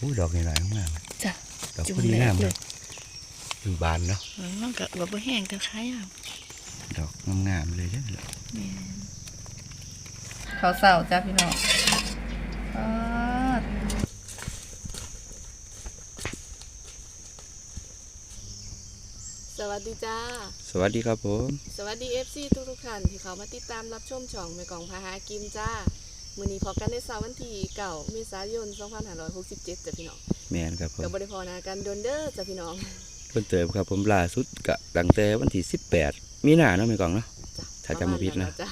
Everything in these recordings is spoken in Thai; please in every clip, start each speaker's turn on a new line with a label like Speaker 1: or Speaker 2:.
Speaker 1: อู้ดอกนี่หลายมาก
Speaker 2: จ้ะ
Speaker 1: ดอก
Speaker 2: จุ่ม
Speaker 1: พอดี
Speaker 2: แหล
Speaker 1: งาม
Speaker 2: กเล
Speaker 1: เลยยอยู่บานเนาะ
Speaker 2: มันก็แบบบ่แห้งแต่คล้ายอะ
Speaker 1: ดอกงามๆเลยเด้อ
Speaker 2: เขาเศร้าจ้าพี่น้องสวัสดีจ้า
Speaker 1: สวัสดีครับผม
Speaker 2: สวัสดี FC ทุกทุกๆท่านที่เขามาติดตามรับชมช่องแม่กองพาหากินจ้า มื้อนี้พอกันในเสาร์วันที่เก่าเมษายน 2567จ้ะพี่น้อง
Speaker 1: แมนครับผม
Speaker 2: กับบริพอนากันโดนเด้อจ้ะพี่น้อง
Speaker 1: เพิ่นเติมครับผมล่าสุดกะตั้งแต่วันที่ 18 มีนาเนาะแม่กล่องเนาะ
Speaker 2: จ้ะ
Speaker 1: ถ้าจำบ่ผิดนะ
Speaker 2: ปรมาณจ้ะ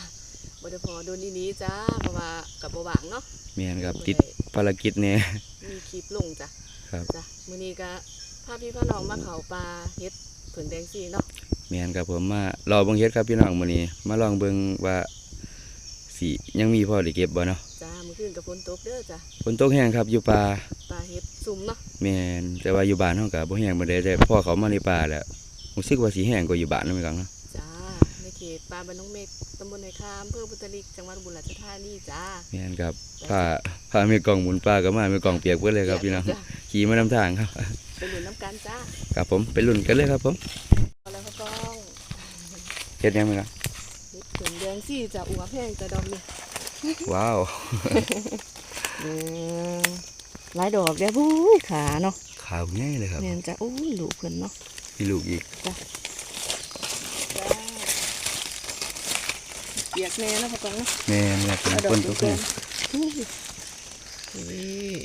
Speaker 2: บริพอโดนดีนี้จ้าเพราะว่ากับบ่ว่างเนาะ
Speaker 1: แมนครับติดภารกิจเนี่ย
Speaker 2: มีคลิปลงจ้ะ
Speaker 1: ครับ
Speaker 2: จ้ะมื้อนี้ก็พาพี่พ่อน้องมาเขาปลาเฮ็ดเผินแดงสีเนาะ
Speaker 1: แมนครับผมมารอเบิ่งเฮ็ดครับพี่น้องมื้อนี้มาลองเบิ่งว่า สิยังมีพอได้เก็บบ่เนาะ
Speaker 2: จ้ามื้อคืนกับฝนตกเด้อจ้ะ
Speaker 1: ฝนตกแห้งครับอยู่ป่า
Speaker 2: ปลาเฮ็ดซุ่มเนาะ
Speaker 1: แม่นแต่ว่าอยู่บ้านเฮาก็บ่แห้งบ่ได้แต่พอเขามาในป่าแล้วรู้สึกว่าสิแห้งกว่าอยู่บ้านเนาะแม่กล่องเนาะ
Speaker 2: จ้าในเขตป่าบ้านน้องเมฆตำบลไหนคามอำเภอพุทธลิกจังหวัดอุบุรีราชธานีจ้า
Speaker 1: แม่นครับพาพาแม่กล่องหมุนป่าก็มาแม่กล่องเปียกเบิดเลยครับพี่น้อง
Speaker 2: จ้ะ
Speaker 1: ขี่มานำทางครับ
Speaker 2: ไปหลุนน้ำกันจ้า
Speaker 1: ครับผมไปลุ้นกันเลยครับผม
Speaker 2: เอาแล้วก็ต้อง
Speaker 1: เฮ็ดยังไงครับ
Speaker 2: เฮ็ดเผินแด งสีจ้ะอัวแพงจ้ะดอกนี่
Speaker 1: ว้าว
Speaker 2: อืมหลายดอกเด้อบู้ยขาเนาะ
Speaker 1: ขาวง่ายเลยครับ
Speaker 2: แม่นจ้ะอู้ยลูกเพิ่นเนาะ
Speaker 1: มีลูกอีก
Speaker 2: จ้าเปียกแน่เนาะพ่อตองเนาะ
Speaker 1: แม่นครับผม
Speaker 2: เอาดอ
Speaker 1: ค
Speaker 2: ก
Speaker 1: น
Speaker 2: ดู
Speaker 1: ทุกค
Speaker 2: ก่อนนอุ้ยอุ้ย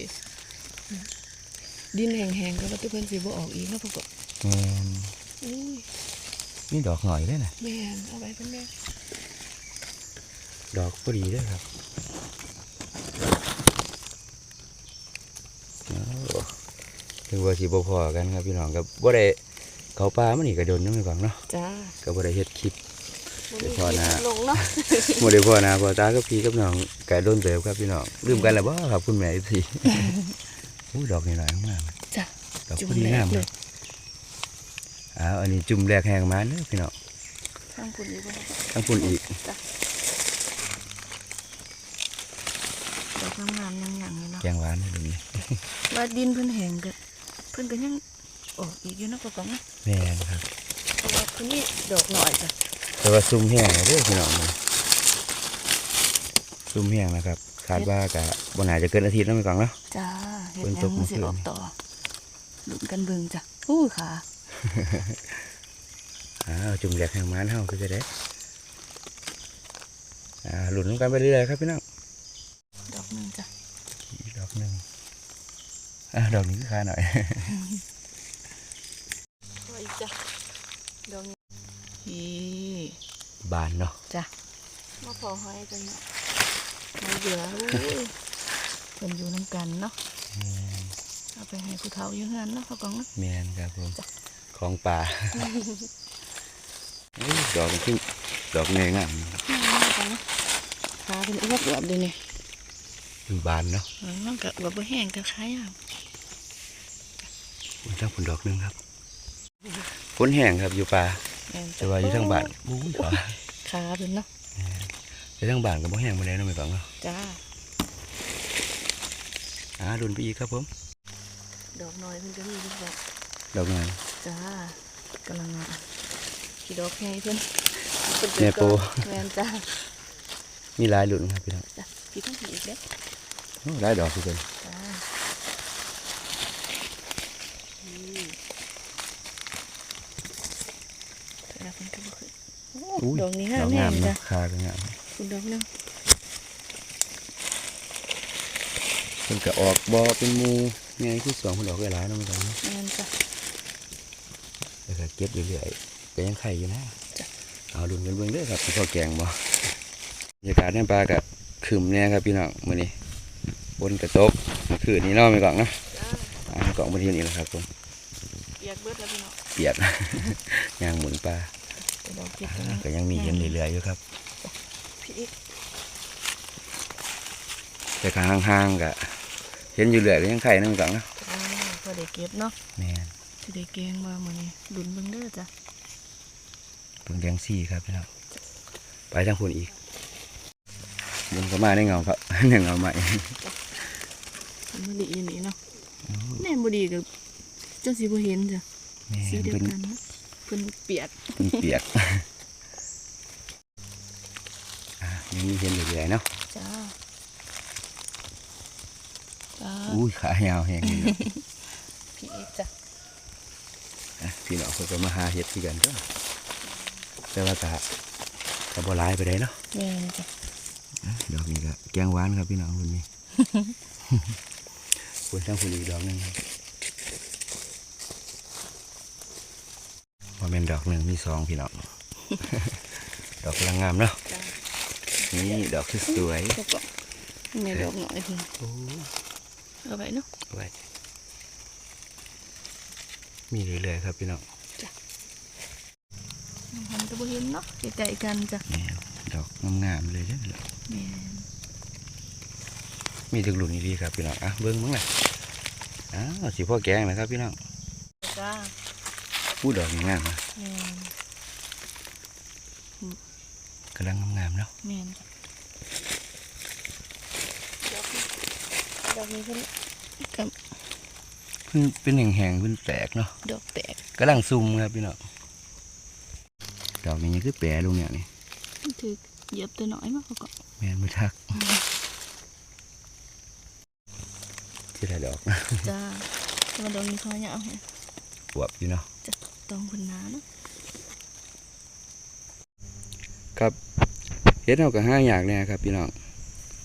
Speaker 2: ดินแห้งๆก็ว่าทุกคนสิบ่ออกอีกเนาะพ่อก็
Speaker 1: แม่น
Speaker 2: อุ้ย
Speaker 1: นี่ดอกหน่อยเลยนะ
Speaker 2: แม่นเอาไว้เพิ่นแม่
Speaker 1: ดอกพอดีเลยครับโอ้ถึงว่าสิบ่พอกันครับพี่น้องครับบ่ได้เขาป่ามันนี่ก็โดนน้ำไม่ฟังเนาะ
Speaker 2: จ้า
Speaker 1: ก็บ่ได้เฮ็ดคลิป
Speaker 2: บ่
Speaker 1: เดี๋
Speaker 2: มี
Speaker 1: ยวพอนะ
Speaker 2: ลงเนาะ
Speaker 1: บ่ได้พ่อนะพ่อตากับพี่กับน้องก็โดนเติบครับพี่น้องลืมกันแล้วบ่ครับคุณแม่พี่อู้ดอกนี่หลายมาก
Speaker 2: จ้ะ
Speaker 1: ดอก
Speaker 2: จุ่ม
Speaker 1: พอดี
Speaker 2: แร
Speaker 1: งากม
Speaker 2: เลย
Speaker 1: อ้าวอันนี้จุ่มแรกแห้งมาเด้อพี่น้อง
Speaker 2: ข้างคุณอีกบ่
Speaker 1: ทั้งพุ่นอีก
Speaker 2: จ้ะด อกงามๆยังๆนี่เนาะ
Speaker 1: แกงหวานนี่ดูนี่
Speaker 2: ว่าดินเพิ่นแห้งก็เพิ่นก็ยังออกอีกอยู่เนาะพ่อก็เนาะ
Speaker 1: แม่นครับ
Speaker 2: เพราะว่าคนนี้ดอกหน่อยจ้ะ
Speaker 1: แต่ว่าซุ่มแห้งแล้วเด้อพี่น้องมันซุ่มแห้งนะครับคาดว่ากะบ่น่าจะเกินอาทิตย์แล้วไม่กล่องเนาะ
Speaker 2: จ้าเห็ด
Speaker 1: เพิ่น
Speaker 2: ห
Speaker 1: ต
Speaker 2: ยั
Speaker 1: ก
Speaker 2: ง
Speaker 1: เมื่อ
Speaker 2: สิ
Speaker 1: คืน
Speaker 2: ออกต่อลุ้นกันเบิ่งจ้ะอู้ขา
Speaker 1: อ้าวจุ่มแรกแห้งมาเฮาก็จะได้อ่าหลุดลงกันไปเรื่อยๆครับพี่น้อง
Speaker 2: ดอกหนึงจ้ะ
Speaker 1: อีกดอกหนึง อ่าดอกนี้ก็คาหน่อย
Speaker 2: พออีกจ้ะดอกนี้นี่
Speaker 1: บานเนาะ
Speaker 2: จ้ะมาพอหอยจังเนาะมาเหลืออู้ยเพิ่นอยู่นํกันเนาะเอาไปให้ผู้เฒ่าอยู่เฮือนเนาะพ่อกองเนาะ
Speaker 1: แมนครับผม
Speaker 2: จ้ะ
Speaker 1: ของป่าอุ้ยดอกนี้คือดอกเงยงาม
Speaker 2: นี่พ่อกองเนาะขาเป็นอ้วกแบบเลยเนี่ย
Speaker 1: อยู่ บานเนาะ
Speaker 2: เออมันก็แบบบ่แห้งก็คล้ายอะ
Speaker 1: อุ้ยทั้งผลดอกหนึงครับฝนแห้งครับอยู่ป่า
Speaker 2: แม่น
Speaker 1: แต่ว่าอยู่ทั้งบ้านอุ้ยขา
Speaker 2: ขาเพิ่นเนาะ
Speaker 1: อยู่ทั้งบ้านก็บ่แห้งบ่ได้เนาะไม่กล่องเนาะ
Speaker 2: จ้า
Speaker 1: อ่าดุนไปอีกครับผม
Speaker 2: ดอกน้อยเพิ่นก็มีลูกดอก
Speaker 1: ดอกไง
Speaker 2: จ้ากำลังอะกี่ดอกแพงเพิ่นเพิ่น
Speaker 1: แม่โป
Speaker 2: แม่นจ้า
Speaker 1: มีหลายหลุนครับพี่น้อง
Speaker 2: จ้ะพี่ต้องผีอีกเด้อ
Speaker 1: โอ้หลายดอกคือกัน
Speaker 2: จ้าอืมแล้วมันก็บ่ขึ้นโอ้ดอกนี้งาม
Speaker 1: ดอก
Speaker 2: แน่
Speaker 1: งาม
Speaker 2: จ้ะ
Speaker 1: เนาะคาก็งาม
Speaker 2: คุณดอกหนึง
Speaker 1: เพิ่นก็ออกบ่เป็นหมู่ไงคือสองเพิ่นออกหลายๆเนาะไม่กล่องเนาะ
Speaker 2: แม่นจ้ะ
Speaker 1: แล้วก็เก็บเรื่อยๆก็ยังไข่อยู่นะ
Speaker 2: จ้ะ
Speaker 1: เอาดุนกันเบิ่งเด้อครับสิพอแกงบ่บรรยากาศในป่าก็ครึมแน่ครับพี่น้องมื้อนี้ บนกระตกเมื่อคืนนี้เนาะไม่กล่องเนาะ
Speaker 2: จ้า
Speaker 1: อ่ากล่องมาที่นี่แหละครับผม
Speaker 2: เปียกเบิดแล้วพี่น้อง
Speaker 1: เปียกยางหมุนปลา
Speaker 2: แต่ดอกเก็บ
Speaker 1: อ่าก็ยังมีเห็นเรื่อยๆอยู่ครับ
Speaker 2: พี่อีก
Speaker 1: แต่ข้างห่างๆก็เห็นอยู่เรื่อยก็ยังไข่นั่นก่อนเนาะ
Speaker 2: จ้าพอได้เก็บเนาะ
Speaker 1: แม่น
Speaker 2: สิได้แกงมามื้อนี้ดุนเบิ่งเด้อจ้ะ
Speaker 1: เพิ่งแดงซี่ครับพี่น้องไปทางพุ่นอีกบนก็มาในเงาครับในเงาใหม่
Speaker 2: มันดีอยู่นี่เนาะแน่บ่ดีกับเจ้าสิบ่เห็นจ้ะ
Speaker 1: แม่
Speaker 2: สีเดียว
Speaker 1: เป็น
Speaker 2: กันนะเพิ่นเปียก
Speaker 1: เป็นเปียกอะยังมีเห็นอยู่เลยเนาะ
Speaker 2: จ้าจ้า
Speaker 1: อุ้ยขายาวแห้งเลยเนาะ
Speaker 2: พี่เอกจ้ะ
Speaker 1: อะพี่น้องเขาก็มาหาเห็ดที่กันก็แต่ว่ากะกะบ่หลายไปได้เนาะ
Speaker 2: แม่นจ้ะ
Speaker 1: อะดอกนี้ก็แกงหวานครับพี่น้องคนนี้ คนทั้งคนอีกดอกหนึงครับว่าเป็นดอกหนึ่งมีสองพี่น้อง ดอกกำลังงามเนาะ
Speaker 2: จ้า
Speaker 1: นี่ดอกที่สวย
Speaker 2: ก็ก็แม่ดอกหน่อยพี่
Speaker 1: โอ้
Speaker 2: เอาไว้เนาะ
Speaker 1: เอาไว้มีเรื่อยๆครับพี่น้อง
Speaker 2: ทำตัวบ่เห็นเนาะใกล้ๆกันจ้ะ
Speaker 1: นี่ดอกงามๆเลยเด้อ
Speaker 2: แม่น
Speaker 1: มีถึงหลุนดีครับพี่น้องอะเบิ้งมั้งน่ะอ้าวสิพ่อแกงนะครับพี่น้อง
Speaker 2: จ้า
Speaker 1: พูดดอกงามๆนะ
Speaker 2: แม่น
Speaker 1: กำลังงามๆเนาะ
Speaker 2: แม่นจ้ะดอกนี้ดอกนี้เพิ่นกับ
Speaker 1: เพิ่นเป็นแห้งๆเพิ่นแตกเนาะ
Speaker 2: ดอกแตก
Speaker 1: กำลังซุ่มครับพี่น้องดอกนี้ยังคือแปรลงเนี่ยนี่
Speaker 2: ถือเหยียบตัวน้อยมากก็
Speaker 1: แม่นบ่ทัก ที่ไรดอกนะ
Speaker 2: จ้าแต่ว่าดอกนี้เขาเนี่ยเอาให้
Speaker 1: ปวบอยู่เนาะ
Speaker 2: จะตองคนหนาเนาะ
Speaker 1: ครับเฮ็ดเฮาก็ห้าอยากเนี่ยครับพี่น้อง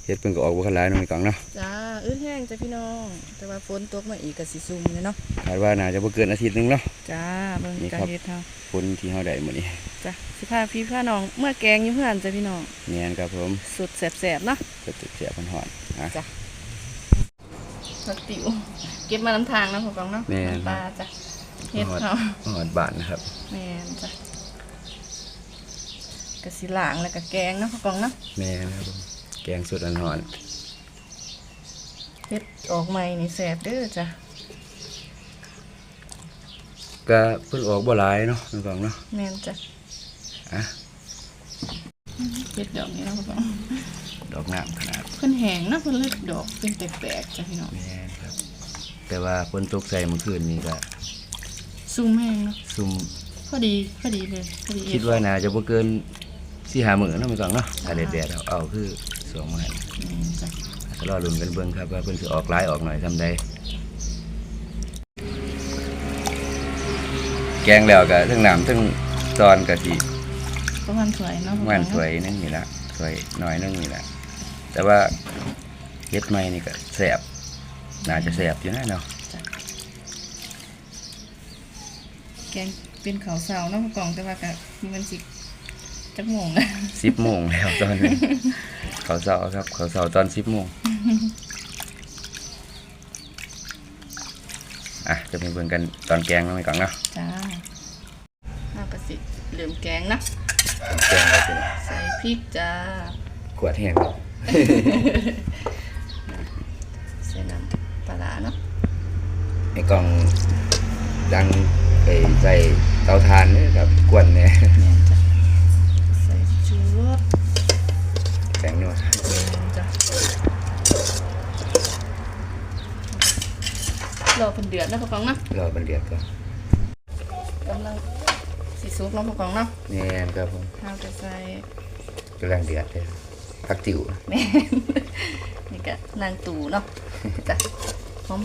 Speaker 1: เฮ็ดเพิ่นก็ออกบ่คันหลายเนาะในกล่องเนาะ
Speaker 2: จ้าอื้อแห้งจ้ะพี่น้อง แต่ว่าฝนตกมาอีกก็สิซุ่มเลยเนาะ
Speaker 1: คาดว่าน่าจะบ่เกินอาทิตย์หนึงเนาะ
Speaker 2: จ้าเบิ่ง
Speaker 1: นี่
Speaker 2: การ
Speaker 1: ครับ
Speaker 2: เฮ็ดเฮา
Speaker 1: ฝนที่เฮาได้มื้อนี้
Speaker 2: จ้ะสิพาพี่พาน้องเมื่อแกงอยู่เพื่อนจ้ะพี่น้อง
Speaker 1: แม่นครับผม
Speaker 2: สุดแสบๆเนาะ
Speaker 1: ก็จะเสียมันหอนอะ
Speaker 2: จ้ะ ผักติ๋วเก็บมาน้ำทางนะพ่อกองเนาะ
Speaker 1: แม่น
Speaker 2: น้ำปลาจ้ะเฮ็ดเฮา
Speaker 1: หอนบานนะครับ
Speaker 2: แม่นจ้ะกะสิล้างแล้วก็แกงเนาะพ่อกองเนาะ
Speaker 1: แม่นครับผมแกงสุดอันหอน
Speaker 2: เฮ็ดออกใหม่นี่แสบเด้อจ้ะ
Speaker 1: ก็เพิ่นออกบ่หลายเนาะในกล่องเนาะ
Speaker 2: แม่นจ้ะ
Speaker 1: อะ
Speaker 2: เฮ็ดดอกนี้เนาะพ่อกอง
Speaker 1: ดอกน้ำขนาด
Speaker 2: เพิ่นแห้งเนาะเพิ่นเลยดอกเป็นแปลกๆจ้ะพี่น้อง
Speaker 1: แม่นครับ แต่ว่าฝนตกใส่เมื่อคืนนี้ก็
Speaker 2: ซุ่มแห้งเนาะ
Speaker 1: ซุ่ม
Speaker 2: พอดีพอดีเลยพอดี
Speaker 1: คิดว่าน่าจะบ่เกินสี่หามื้อเนาะในกล่องเนาะถ้าแดดๆเอาเอาคือสองมื้อ
Speaker 2: แม่นจ้ะ
Speaker 1: ก็รอลุ้นกันเบิ่งครับว่าเพิ่นสิออกหลายออกหน่อยทำใดแกงแล้วก็ทั้งน้ำทั้งตอนก็สิ
Speaker 2: ประมาณสวยเนาะ
Speaker 1: มันสวยนึงนี่ละสวยหน่อยนึงนี่ละ แต่ว่าเฮ็ดใหม่นี่ก็แสบน่าจะแสบอยู่นะเนาะ
Speaker 2: แกงเป็นข้าวเสาเนาะพ่อกองแต่ว่าก็มันสิจักโมงนะ
Speaker 1: สิบโมงแล้วตอนนี้เขาวเสาร์ครับเขาวเสาร์ตอนสิบโมงอะจะไปเบิ่งกันตอนแกงแล้วไหมก่อนเนาะ
Speaker 2: จ้าน่ากระสิเหลือมแกงเนาะ
Speaker 1: แกงก็เป็น
Speaker 2: ใส่พริกจ้า
Speaker 1: ขวดแห้งครับ
Speaker 2: ใส่น้ำปลาร้าเนาะ
Speaker 1: ไอ้กล่องดังไอ้ใส่เตาถ่านเนี่ยครับกวนเนี่ย
Speaker 2: เนี่ยจ้ะใส่ชูรส
Speaker 1: แกงนวด
Speaker 2: จ้ะรอเป็นเดือดนะพ่อกองเนาะ
Speaker 1: รอมันเดือดก่อน
Speaker 2: กำลังสีสุกเนาะพ่อกองเนาะ
Speaker 1: แน่นครับผม
Speaker 2: ข้าวจะใส่
Speaker 1: กำลังเดือดเลย ผักติ๋ว
Speaker 2: แม่นนี่ก็นางตู่เนาะจ้ะหอ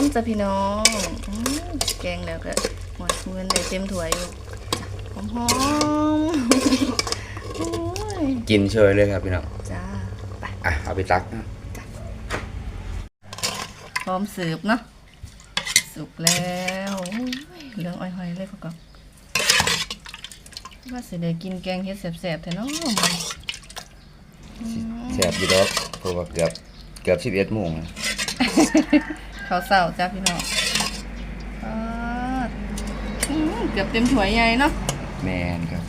Speaker 2: มๆจ้ะพี่น้องอืมแกงแล้วก็หมดเงินได้เต็มถ้วยอยู่หอมๆโอ้ย
Speaker 1: กินเชยเลยครับพี่น้อง
Speaker 2: จ้าไป
Speaker 1: อะเอาไปตักนะ
Speaker 2: พร้อมเสิร์ฟเนาะสุกแล้วโอ้ยเหลืองอ้อยๆเลยพ่อกองว่าสิได้กินแกงเฮ็ดแซ่บๆแท้เนาะ มัน
Speaker 1: แซ่บอยู่ดอกเพราะว่าเกือบเกือบสิบเอ็ดโมงแล้ว
Speaker 2: ข้าวเศร้าจ้าพี่น้องปาดอืมเกือบเต็มถ้วยใหญ่เนาะ
Speaker 1: แมนครับ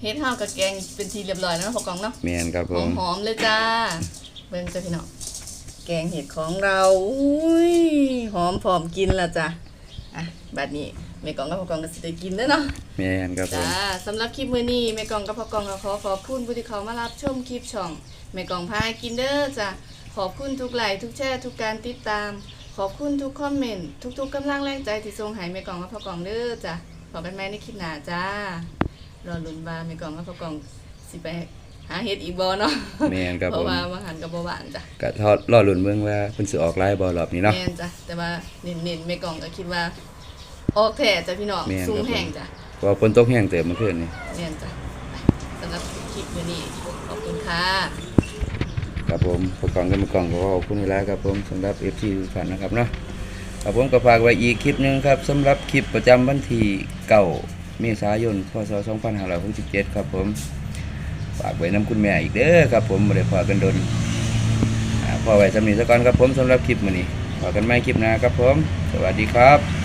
Speaker 2: เฮ็ดข้าวกับแกงเป็นทีเรียบร้อยแล้วเนาะพ่อกองเนาะ
Speaker 1: แมนครับ
Speaker 2: ห
Speaker 1: ผ
Speaker 2: อ
Speaker 1: ม
Speaker 2: มหอมๆเลยจ้า เบิ่งจ้าพี่น้องแกงเห็ดของเราอุ้ยหอมพร้อมกินและจ้ะ อะบัดนี้แม่กองกับพ่อกองก็สิได้กินแล้วเนาะ
Speaker 1: แมนครับผม
Speaker 2: จ้าสำหรับคลิปมื้อนี้แม่กองกับพ่อกองก็ขอขอบคุณผู้ที่เขามารับชมคลิปช่องแม่กองพากินเด้อจ้ะขอบคุณทุกไลค์ทุกแชร์ทุกการติดตาม ขอบคุณทุกคอมเมนต์ทุกๆกำลังแรงใจที่ส่งให้แม่กล่องกับพ่อกล่องเด้อจ้ะพอกันไหมในคลิปหน้าจ้ารอลุ้นบาแม่กล่องกับพ่อกล่องสิไป หาเฮ็ดอีกบ่เนาะ
Speaker 1: แม่นครับ
Speaker 2: เพ
Speaker 1: ผ
Speaker 2: ราะ
Speaker 1: ม
Speaker 2: ว่าบางหันกับบ่หวานจ้ะ
Speaker 1: ก็ทอดรอลุ้นเบิ่งว่าเพิ่นสิออกลายบ่รอบนี้เนาะ
Speaker 2: แม่นจ้ะแต่ว่าเน้นๆแม่กล่องก็คิดว่า ออกแท้จ้ะพี่น้อง
Speaker 1: แม่นครับ
Speaker 2: สูงแห้งจ้ะ
Speaker 1: เพราะว่าฝนตกแห้งเติมเมื่อคืนนี่
Speaker 2: แม่นจ้ะไปสำหรับคลิปมื้อนี้ขอบคุณค่ะ
Speaker 1: ครับผมพวกกล่องกันมากล่องก็ขอบคุณเวลาครับผมสำหรับ FC ทุกท่านนะครับเนาะครับผมก็ฝากไว้อีกคลิปหนึงครับสำหรับคลิปประจำวันที่9เมษายนพศ2567ครับผม ฝากไว้น้ำคุณแม่อีกเด้อครับผมบ่ได้พอกันดนอ่าพอไว้สำนีสักก่อนครับผมสำหรับคลิปมือนี้พอกันไม่คลิปหน้าครับผม สวัสดีครับ